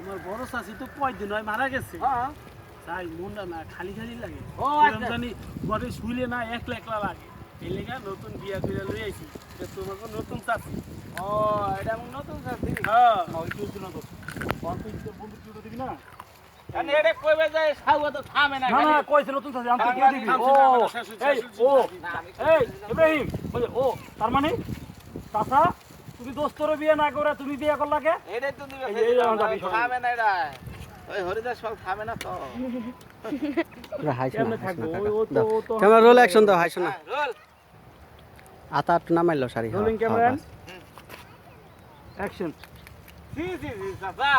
তোমার বড় চাষি তো কয়দিন হয় মারা গেছে। হ্যাঁ। তাই মনটা না খালি খালি লাগে। ও, আচ্ছা। জানি ঘরে শুইলে না একলা একলা লাগে। এই লেগা নতুন বিয়া করে লই আইছি তোমাকে নতুন চাষি ও এটা আমার নতুন চাষি হ্যাঁ। এটা কইবে তো নতুন চাষি আমি তো থামছে দিয়ে দিবি না, তার মানে চাচা তুমি দোস্তরে বিয়ে না করে তুমি বিয়ে করলা কে? এটাই তো দিবে এই যে এই যে আমার দাবি সবাই। না এটা। ওই হরিদাস ফল থামে না তো। কেমনে থাকব? ও- ও তো ও তো ক্যামেরা রোল অ্যাকশন দাও হাইছো না। হ্যাঁ, রোল। আতা একটু নামাইলো সারি রোলিং ক্যামেরা অ্যাকশন জি জি জি চাচা।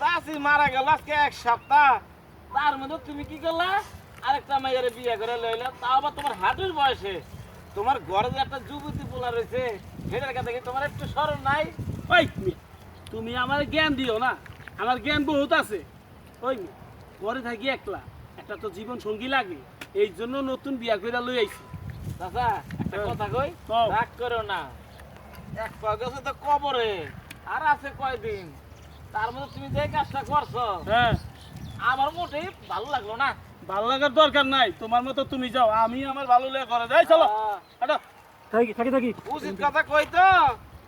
চাচি মারা গেল আজকে এক সপ্তাহ। তার মধ্যে তুমি কি করলা? আরেকটা মেয়ের বিয়ে করে লইলে তাও আবার তোমার হাঁটুর বয়সে। তোমার ঘরে যে একটা যুবতী পোলা রয়েছে সেটার কাছে তোমার একটু স্মরণ নাই? ওই তুমি আমার জ্ঞান দিও না। আমার জ্ঞান বহুত আছে। ওই ঘরে থাকি একলা। একটা তো জীবন সঙ্গী লাগে। এই জন্য নতুন বিয়া করে লই আইছি। চাচা একটা হ্যাঁ। কথা কই। রাগ করো না। এক পা গেছে তো কবরে আর আছে কয়দিন। তার মধ্যে তুমি যে কাজটা করছ হ্যাঁ। আমার মোটেই ভালো লাগল না। ভালো লাগার দরকার নাই। তোমার মতো তুমি যাও আমি আমার ভালো লেগে করে যাই চলো। হাঁটো। থাকি থাকি থাকি। উচিত কথা কই তো?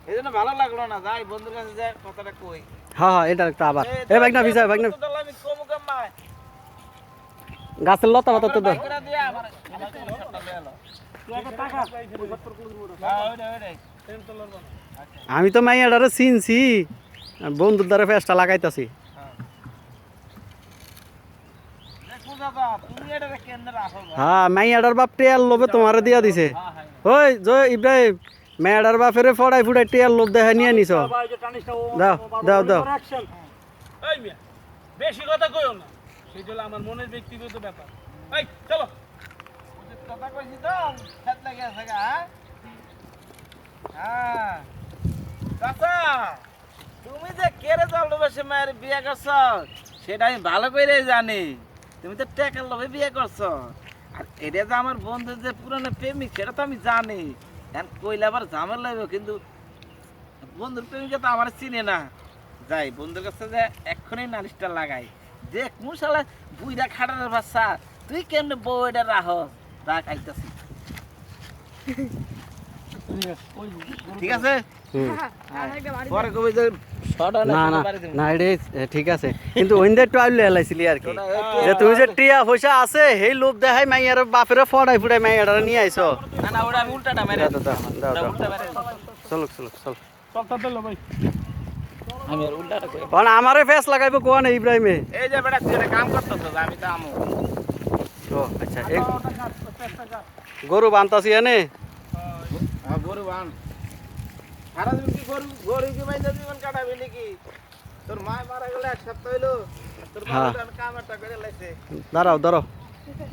এই জন্য ভালো লাগল না যাই বন্ধুর কাছে যাই কথাটা কই। হ্যাঁ হ্যাঁ এটা একটা আবার। এ ভাগনা তো দিলাম, আমি গাছের লতা পাতা তো হ্যাঁ। আমি তো মাইয়াডারে চিনছি বন্ধুর দ্বারা ফেসটা লাগাইতাছি দেখো দাদা, তুমি এটারে কেমনে রাখো গো? হ্যাঁ মাইয়াডার বাপ টেয়ার লোভে তোমারে দিয়া দিছে। ওই জয় ইব্রাহিম মেয়েডার বাপেরে ফড়াই ফুটাই টেয়ার লোভ দেখা নিয়ে নিছ। দাও, দাও, দাও। বেশি কথা না। তুমি যে কেড়ে জল বসে মায়ের বিয়ে করছ সেটা আমি ভালো করে জানি। তুমি তো টেকার লোভে বিয়ে করছ। আর এটা যে আমার বন্ধু যে পুরনো প্রেমিক সেটা তো আমি জানি। এখন কইলে আবার ঝামেলা লাগবে কিন্তু বন্ধুর প্রেমিকা তো আমার চিনে না। যাই বন্ধুর কাছে যে এক্ষুনি নালিশটা লাগাই। যে মুশালা বুইরা খাটার বাচ্চা তুই কেমনে বউ এটা রাহস? রাখ আইতাছি। ঠিক আছে? পরে কবি না না না এটা ঠিক আছে। কিন্তু ওইন্দে একটু আইলে এলাইছিলি আর কি। যে তুমি যে টিয়া পয়সা আছে সেই লোভ দেখাই মাইয়ার বাপেরে ফড়াই ফুড়াই মাইয়াডারে নিয়ে আইছো। না না চলো চলো চলো। চলতে দিল ভাই। আমি আর উল্টাটা কই কারণ আমারে ফেস লাগাইবো কোয়া নেই ইব্রাহিমে। এই যে বেটা তুই কাম করতেছ আমি তো আমু। ও আচ্ছা এক গরু বান্তাছি এনে? হ্যাঁ গরু বান। সারা দিন কি গরু গরু কি বাইন্দা জীবন কাটাবি নাকি? তোর মা মারা গেলে এক সপ্তাহ হইল তোর হ্যাঁ। বাবা কাম করে লাইছে। দাঁড়াও দাঁড়াও।